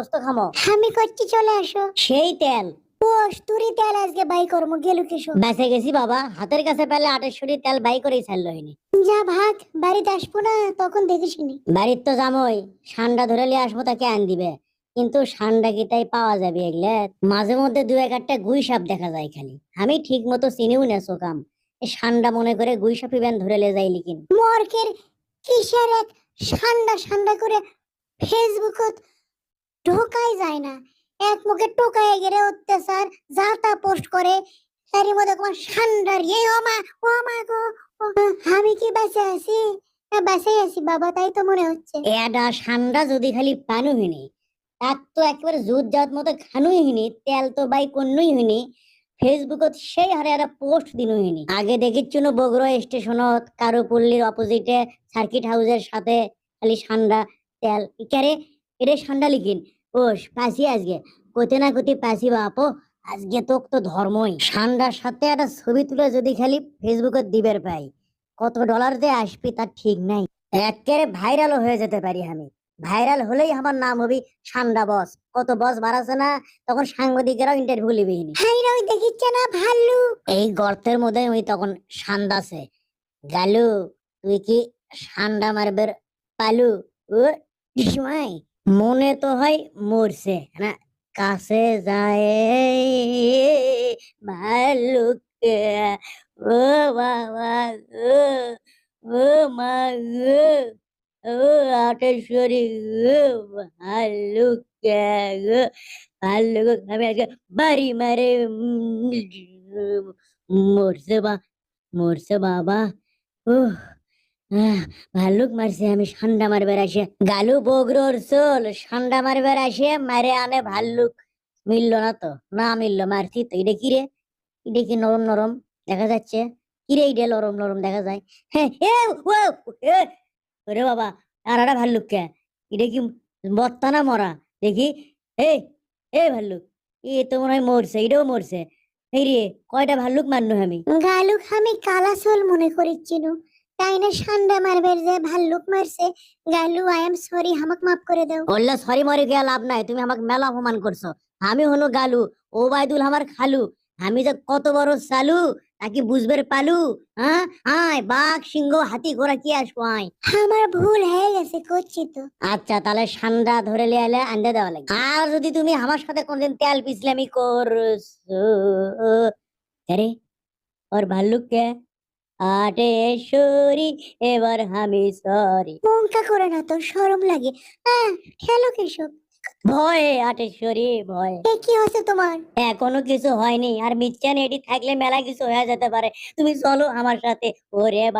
গোস্ত খামো আমি করছি চলে আসো। সেই তেল। কস্তুরি তেল আজকে বাই করব গেল বেঁচে গেছি বাবা। হাতের কাছে পেলে আটেশ্বরী তেল বাই করেই ছাড়লো যা ভাগ বাড়িতে আসব না তখন দেখিসনি। বাড়ির তো জামই। সান্ডা ধরে নিয়ে আসব তাকে আন দিবে। কিন্তু সান্ডা তাই পাওয়া যাবে এগুলা? মাঝে মধ্যে দু এক একটা গুই সাপ দেখা যায় খালি। আমি ঠিক মতো চিনিও না সোকাম। সান্ডা মনে করে গুই সাপি ব্যান ধরে লে যাই লিখিন। মর্কের কিসের এক ঠান্ডা ঠান্ডা করে ফেসবুকত ঢোকাই যায় না। এক মুখে টোকায় গেলে অত্যাচার, যা তা পোস্ট করে তারই মধ্যে তোমার ঠান্ডার ইয়ে ও মা ও মা গো আমি কি বেঁচে আছি? বেঁচে আছি বাবা, তাই তো মনে হচ্ছে। এডা সান্ডা যদি খালি পানু হিনি, তার তো একেবারে জুত জাত মতো খানুই হিনি, তেল তো বাই কন্নুই হিনি, ফেসবুকত সেই হারে একটা পোস্ট দিনু হিনি। আগে দেখিচ্ছুন বগুড়া স্টেশনত কারুপল্লির অপোজিটে সার্কিট হাউসের সাথে খালি সান্ডা, তেল, ইকারে এরে সান্ডা লিখিন ও পাসি আজকে কোতে না কোতে পাসি বাপো আজকে তো তো ধর্মই। সান্ডার সাথে একটা ছবি তুলে যদি খালি ফেসবুকে দিবের পাই কত ডলার দিয়ে আসবি তার ঠিক নাই। একেবারে ভাইরাল হয়ে যেতে পারি আমি। ভাইরাল হলেই আমার নাম হবে সান্ডা বস। কত বস বাড়াছে না তখন সাংবাদিকেরাও ইন্টারভিউ লিবিনি হাইরা ওই দেখিচ্ছে না ভাল্লুক এই গর্তের মধ্যে ওই তখন সান্দাছে গালু তুই কি সান্ডা মারবের পালু? ও সময় মনে তো হয় মরছে না? কাছে যায় ভালুক ও বাবা গো, ও মা গো, ও আটেশ্বরী গো ভালুক গো ভাল্লুক আমি আজকে বাড়ি মারে মরছে বা, মরছে বাবা ও ভাল্লুক মারছে, আমি ঠান্ডা মারবার আসে। গালু বগরোর চোল ঠান্ডা মারবার আসে, মারে আনে ভাল্লুক। মিললো না তো, না মিললো, মারছি তো। এটা কি রে? এটা কি নরম নরম? দেখা যাচ্ছে। কি রে এটা? নরম নরম দেখা যায়। হ্যাঁ ওরে বাবা, আর একটা ভাল্লুক কে এটা কি বত্তা না মরা? দেখি, এই এ ভাল্লুক, এ তো মনে হয় মরছে, এটাও মরছে। এই রে, কয়টা ভাল্লুক মারনু আমি? গালুক আমি কালাসোল মনে করিচ্ছিল তাই না ঠান্ডা মারবের যে ভাল্লুক মারছে গালু আই এম সরি হামাক মাফ করে দাও বললে সরি মরে গিয়া লাভ নাই তুমি আমাকে মেলা অপমান করছ আমি হলো গালু ও বাইদুল আমার খালু আমি যে কত বড় চালু তাকে বুঝবের পালু হ্যাঁ আয় বাঘ সিংহ হাতি ঘোড়া কি আসব আয় আমার ভুল হয়ে গেছে করছি তো আচ্ছা তাহলে সান্ডা ধরে লিয়ে এলে আন্ডা দেওয়া লাগবে আর যদি তুমি আমার সাথে কোনদিন তেল পিছলামি করছ আরে ওর ভাল্লুক কে আটেশ্বরী এবার আমি সরি। মঙ্কা করে না তো শরম লাগে। হ্যাঁ খেলো কেশব। ভয়ে আটেশ্বরী ভয়ে। এ কি হয়েছে তোমার? এখনও কিছু হয়নি। আর মিথ্যা এটি থাকলে মেলা কিছু হয়ে যেতে পারে। তুমি চলো আমার সাথে ওরে বা